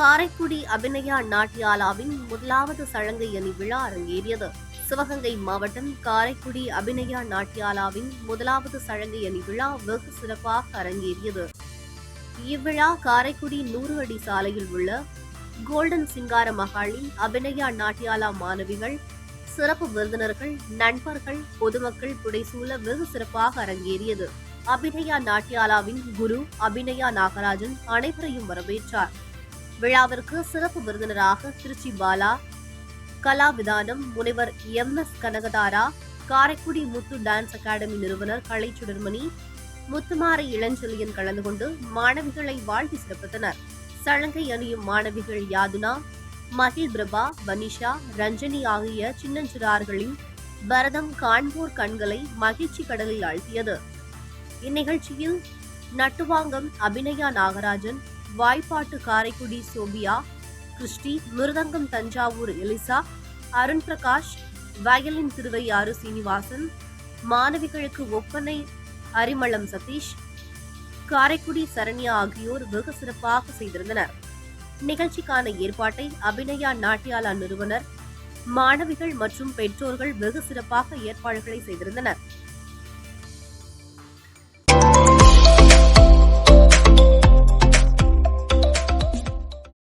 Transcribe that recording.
காரைக்குடி அபிநயா நாட்டியாலாவின் முதலாவது சழங்கை அணி விழா அரங்கேறியது. சிவகங்கை மாவட்டம் காரைக்குடி அபிநயா நாட்டியாலாவின் முதலாவது சழங்கை அணி விழா வெகு சிறப்பாக அரங்கேறியது. இவ்விழா காரைக்குடி நூறு அடி சாலையில் உள்ள கோல்டன் சிங்கார மகாலில் அபிநயா நாட்டியாலா மாணவிகள் சிறப்பு விருந்தினர்கள் நண்பர்கள் பொதுமக்கள் புடைசூழ வெகு சிறப்பாக அரங்கேறியது. அபிநயா நாட்டியாலாவின் குரு அபிநயா நாகராஜன் அனைவரையும் வரவேற்றார். விழாவிற்கு சிறப்பு விருந்தினராக திருச்சி பாலா கலாவிதானம் முனைவர் M S Kanakadhara Karaikudi Muthu dance academy நிறுவனர் கலை சுடர்மணி முத்துமாரி இளஞ்செழியன் கலந்து கொண்டு மாணவிகளை வாழ்த்தி சிறப்பித்தனர். சலங்கை அணியும் மாணவிகள் யாதுனா மகிழ் பிரபா வனிஷா ரஞ்சனி ஆகிய சின்னஞ்சிறார்களின் பரதம் காண்போர் கண்களை மகிழ்ச்சி கடலில் ஆழ்த்தியது. இந்நிகழ்ச்சியில் நட்டுவாங்கம் அபிநயா நாகராஜன் வாய்ப்பாட்டு காரைக்குடி சோபியா கிறிஸ்டி மிருதங்கம் தஞ்சாவூர் எலிசா அருண் பிரகாஷ் வயலின் திருவையாறு சீனிவாசன் மாணவிகளுக்கு ஒப்பனை அரிமளம் சதீஷ் காரைக்குடி சரண்யா ஆகியோர் வெகு சிறப்பாக செய்திருந்தனர். நிகழ்ச்சிக்கான ஏற்பாட்டை அபிநயா நாட்டியாலா நிறுவனர் மாணவிகள் மற்றும் பெற்றோர்கள் வெகு சிறப்பாக ஏற்பாடுகளை செய்திருந்தனர்.